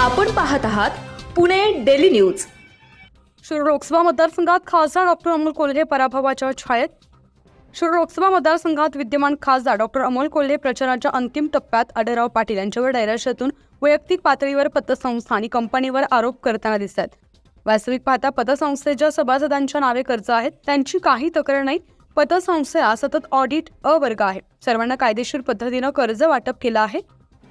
आपण पाहत आहात पुणे डेली न्यूज. शिरूर लोकसभा मतदारसंघात खासदार डॉक्टर अमोल कोल्हे पराभवाच्या छायेत. शिरूर लोकसभा मतदारसंघात विद्यमान खासदार डॉक्टर अमोल कोल्हे प्रचाराच्या अंतिम टप्प्यात आढळराव पाटील यांच्यावर डैराश्यातून वैयक्तिक पातळीवर पतसंस्था आणि कंपनीवर आरोप करताना दिसत आहेत वास्तविक पाहता पतसंस्थेच्या सभासदांच्या नावे कर्ज आहेत त्यांची काही तक्रार नाही पतसंस्था सतत ऑडिट अवर्ग आहे. सर्वांना कायदेशीर पद्धतीनं कर्ज वाटप केलं आहे.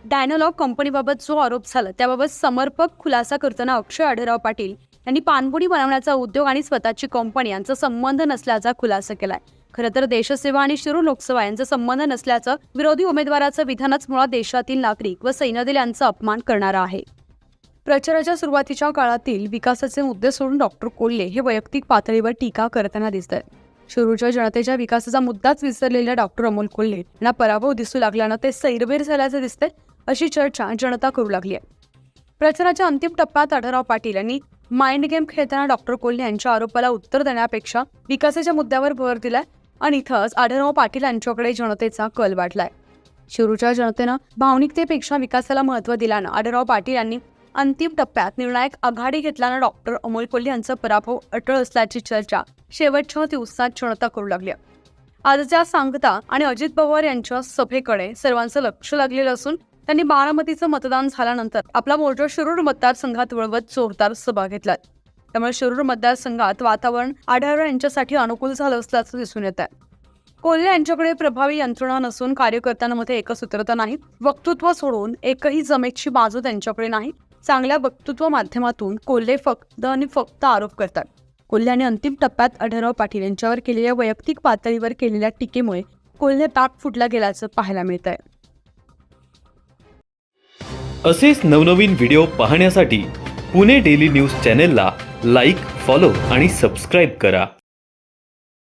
डायनॉलॉग कंपनीबाबत जो आरोप झाला त्याबाबत समर्पक खुलासा करताना अक्षय आढळराव पाटील यांनी पानबुडी बनवण्याचा उद्योग आणि स्वतःची कंपनी यांचा संबंध नसल्याचा खुलासा केलाय. खरं तर देशसेवा आणि शिरू लोकसभा यांचा संबंध नसल्याचं विरोधी उमेदवाराचं विधानच मुळात देशातील नागरिक व सैन्यदल यांचा अपमान करणारं आहे. प्रचाराच्या सुरुवातीच्या काळातील विकासाचे मुद्दे सोडून डॉक्टर कोल्हे हे वैयक्तिक पातळीवर टीका करताना दिसत आहेत शिरूरच्या जनतेच्या विकासाचा मुद्दाच विसरलेल्या डॉक्टर अमोल कोल्हे यांना पराभव दिसू लागल्यानं ते सैरबेर झाल्याचं दिसतंय अशी चर्चा जनता करू लागली आहे. प्रचाराच्या अंतिम टप्प्यात आढळराव पाटील यांनी माइंड गेम खेळताना डॉक्टर कोल्हे यांच्या आरोपाला उत्तर देण्यापेक्षा विकासाच्या मुद्द्यावर भर दिलाय आणि इथंच आढळराव पाटील यांच्याकडे जनतेचा कल वाढलाय. शिरूरच्या जनतेनं भावनिकतेपेक्षा विकासाला महत्त्व दिल्यानं आढळराव पाटील यांनी अंतिम टप्प्यात निर्णायक आघाडी घेतल्यानं डॉक्टर अमोल कोल्हे यांचा पराभव अटळ असल्याची चर्चा शेवटच्या दिवसात जनता करू लागली. आजच्या सांगता आणि अजित पवार यांच्या सभेकडे सर्वांचं लक्ष लागलेलं असून त्यांनी बारामतीचं मतदान झाल्यानंतर आपला मोर्चा शिरूर मतदारसंघात वळवत जोरदार सभा घेतला त्यामुळे शिरूर मतदारसंघात वातावरण आढळराव यांच्यासाठी अनुकूल झालं असल्याचं दिसून येत आहे कोल्हे यांच्याकडे प्रभावी यंत्रणा नसून कार्यकर्त्यांमध्ये एकसूत्रता नाही वक्तृत्व सोडून एकही जमेची बाजू त्यांच्याकडे नाही चांगल्या वक्तृत्व माध्यमातून कोल्हे फक्त आणि फक्त आरोप करतात. कोल्हे अंतिम टप्प्यात आढळराव पाटील यांच्यावर केलेल्या वैयक्तिक पातळीवर केलेल्या टीकेमुळे कोल्हे पाक फुटला गेल्याचं पाहायला मिळत आहे असेच नवनवीन व्हिडिओ पाहण्यासाठी पुणे डेली न्यूज चॅनेलला लाईक फॉलो आणि सबस्क्राईब करा.